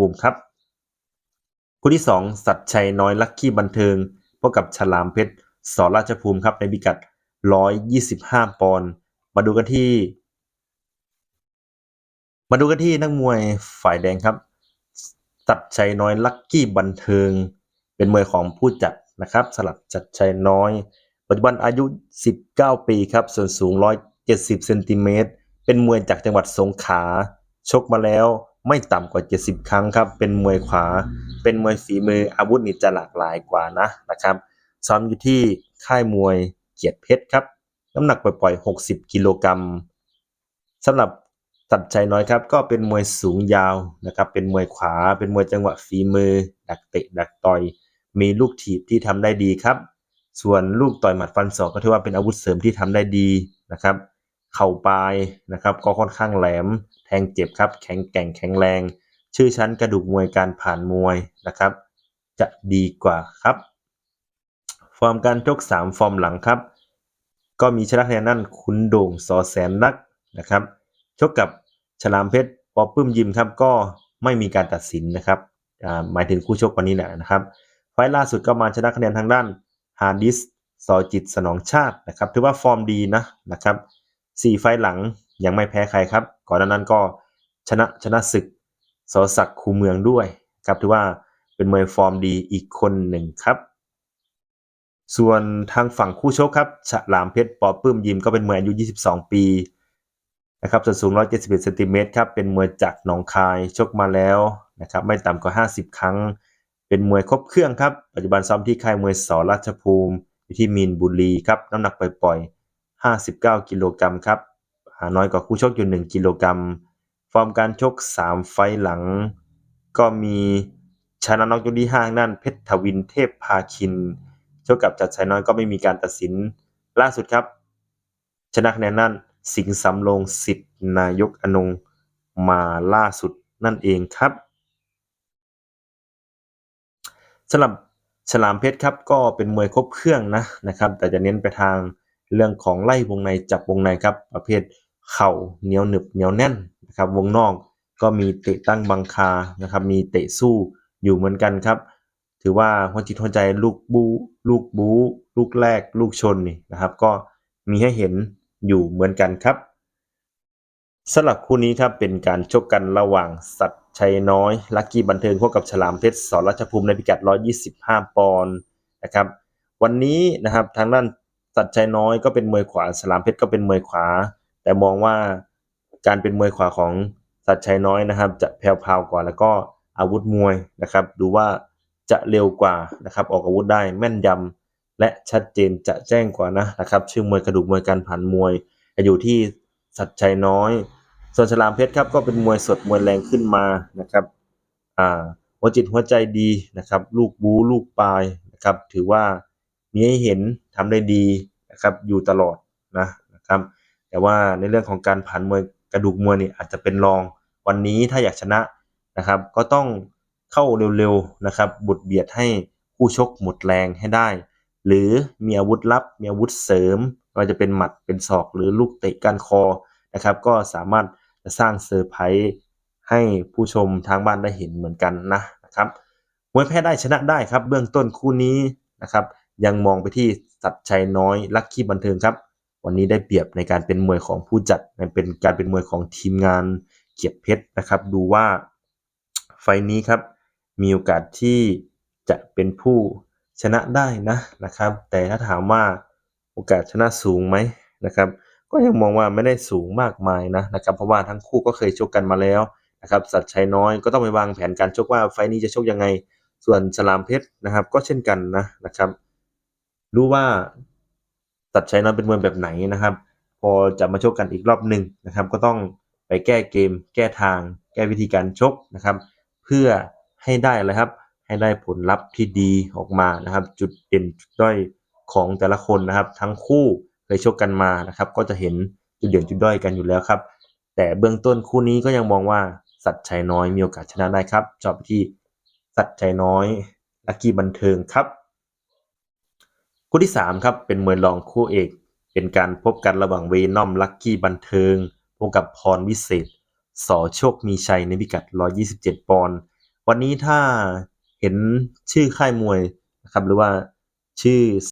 ภูมิครับ คู่ที่ 2 สัตชัยน้อยลักกี้บันเทิงพบกับฉลามเพชรสอราชภูมิครับในพิกัด 125 ปอนด์มาดูกันที่ มาดูกันที่นักมวยฝ่ายแดงครับ สัตชัยน้อยลักกี้บันเทิง เป็นมวยของผู้จัดนะครับสลับจัดชัยน้อย ปัจจุบันอายุ 19 ปีครับส่วนสูง 170เซนติเมตรเป็นมวยจากจังหวัดสงขลาชกมาแล้ว ไม่ต่ำกว่า 70 ครั้งครับ เป็นมวยขวา เป็นมวยฝีมืออาวุธนี่จะหลากหลายกว่านะนะครับ ซ้อมอยู่ที่ค่ายมวยเกียรติเพชรครับ น้ำหนักปล่อยๆ60 กิโลกรัมสำหรับสัตว์ชัยน้อยครับก็เป็นมวยสูงยาวนะครับ เป็นมวยขวา เป็นมวยจังหวะฝีมือ ดักเตะดักต่อย มีลูกถีบที่ทำได้ดีครับ ส่วนลูกต่อยหมัดฟันศอกก็ถือว่าเป็นอาวุธเสริมที่ทำได้ดีนะครับ เข่าปลายนะครับ ก็ค่อนข้างแหลม แทงเจ็บครับ แข็งแกร่งแข็งแรง ชื่อชั้นกระดูกมวยการผ่านมวยนะครับ จะดีกว่าครับ ฟอร์มการชก3 ฟอร์มหลังครับ ก็มีชนะคะแนนนั่นคุณโด่งสอแสนนักนะครับชกกับฉลามเพชรปอปื้มยิมครับก็ไม่มีการตัดสินนะครับหมายถึงคู่ชกวันนี้แหละนะครับไฟล์ล่าสุดก็มาชนะคะแนนทางด้านฮาร์ดิสสอจิตสนองชาตินะครับถือว่าฟอร์มดีนะนะครับ สี่ไฟล์หลังยังไม่แพ้ใครครับ ก่อนหน้านั้นก็ชนะชนะศึกสอศักดิ์คูเมืองด้วยครับถือว่าเป็นมวยฟอร์มดีอีกคนหนึ่งครับ ส่วนทางฝั่งคู่ชกครับฉลามเพชรปอปื้มยิมก็เป็นมวยอายุ 22 ปีนะครับส่วนสูง 171เซนติเมตรครับเป็นมวยจากหนองคายชกมาแล้วนะครับไม่ต่ำกว่า 50 ครั้ง เป็นมวยครบเครื่องครับ ปัจจุบันซ้อมที่ค่ายมวยสอราชภูมิอยู่ที่มีนบุรีครับน้ำหนักปล่อยๆ 59 กิโลกรัมครับน้อยกว่าคู่ชกอยู่ 1 กิโลกรัม ฟอร์มการชก 3 ไฟหลัง ก็มีชนะน็อกยกที่ห้านั่นเพชรทวินเทพพาคิน ชกกับจัดชัยน้อยก็ไม่มีการตัดสินล่าสุดครับ ชนะคะแนนนั่นสิงสำโรงสิทธินายกอนงมาล่าสุดนั่นเองครับสำหรับฉลามเพชรครับก็เป็นมวยครบเครื่องนะนะครับ แต่จะเน้นไปทาง เรื่องของไล่วงในจับวงในครับ ประเภทเข่าเหนียวหนึบเหนียวแน่นนะครับ วงนอกก็มีเตะตั้งบังคานะครับ มีเตะสู้อยู่เหมือนกันครับ ถือว่าหัวจิตหัวใจลูกบูลูกบูลูกแรก ลูกชนนี่นะครับ ก็มีให้เห็นอยู่เหมือนกันครับสำหรับคู่นี้ครับเป็นการชกกันระหว่างสัตว์ชัยน้อยลักกี้บันเทิงพบกับฉลามเพชรสอรัชภูมิในพิกัด 125 ปอนด์นะครับ วันนี้นะครับทางด้าน ตว์ชัยน้อยก็เป็นมวยขวาฉลามเพชรก็เป็นมวยขวา แต่มองว่าการเป็นมวยขวาของสัตว์ชัยน้อยนะครับ จะแผ่วๆกว่าแล้วก็อาวุธมวยนะครับ ดูว่าจะเร็วกว่านะครับ ออกอาวุธได้แม่นยำและชัดเจนจะแจ้งกว่านะนะครับ ชื่อมวยกระดูกมวยการผ่านมวยจะอยู่ที่สัตว์ชัยน้อย ส่วนฉลามเพชรครับก็เป็นมวยสดมวยแรงขึ้นมานะครับอ่าหัวจิตหัวใจดีนะครับ ลูกบูลูกปลายนะครับ ถือว่า มีให้เห็นทำได้ดีนะครับอยู่ตลอดนะนะครับแต่ว่าในเรื่องของการผ่านมวยกระดูกมวยนี่อาจจะเป็นรองวันนี้ถ้าอยากชนะนะครับ ก็ต้องเข้าเร็วๆนะครับบุดเบียดให้คู่ชกหมดแรงให้ได้ หรือมีอาวุธลับ มีอาวุธเสริมว่าจะเป็นหมัดเป็นศอกหรือลูกเตะก้านคอนะครับ ก็สามารถจะสร้างเซอร์ไพรส์ให้ผู้ชมทางบ้านได้เห็นเหมือนกันนะนะครับมวยแพ้ได้ชนะได้ครับ เบื้องต้นคู่นี้นะครับ ยังมองไปที่สัตว์ชัยน้อยลักกี้บันเทิงครับ วันนี้ได้เปรียบในการเป็นมวยของผู้จัดเป็นการเป็นมวยของทีมงานเกียรติเพชรนะครับ ดูว่าไฟนี้ครับ มีโอกาสที่จะเป็นผู้ชนะได้นะนะครับ แต่ถ้าถามว่าโอกาสชนะสูงไหมนะครับ ก็ยังมองว่าไม่ได้สูงมากมายนะนะครับ เพราะว่าทั้งคู่ก็เคยชกกันมาแล้วนะครับสัตว์ชัยน้อยก็ต้องไปวางแผนการชกว่าไฟนี้จะชกยังไง ส่วนสลามเพชรนะครับ ก็เช่นกันนะนะครับ รู้ว่าสัตว์ชัยน้อยเป็นมวยแบบไหนนะครับ พอจะมาชกกันอีกรอบหนึ่งนะครับ ก็ต้องไปแก้เกม แก้ทาง แก้วิธีการชกนะครับ เพื่อให้ได้อะไรครับ ให้ได้ผลลัพธ์ที่ดีออกมานะครับ จุดเด่นจุดด้อยของแต่ละคนนะครับ ทั้งคู่เคยชกกันมานะครับ ก็จะเห็นจุดเด่นจุดด้อยกันอยู่แล้วครับ แต่เบื้องต้นคู่นี้ก็ยังมองว่าสัตว์ชัยน้อยมีโอกาสชนะได้ครับจอบที่สัตว์ชัยน้อยลักกี้บันเทิงครับ คู่ที่3ครับเป็นมวยรองคู่เอก เป็นการพบกันระหว่างเวนอมลักกี้บันเทิงพบกับพรวิเศษสอโชคมีชัยในพิกัด 127 ปอนด์วันนี้ถ้าเห็นชื่อค่ายมวยนะครับหรือว่าชื่อ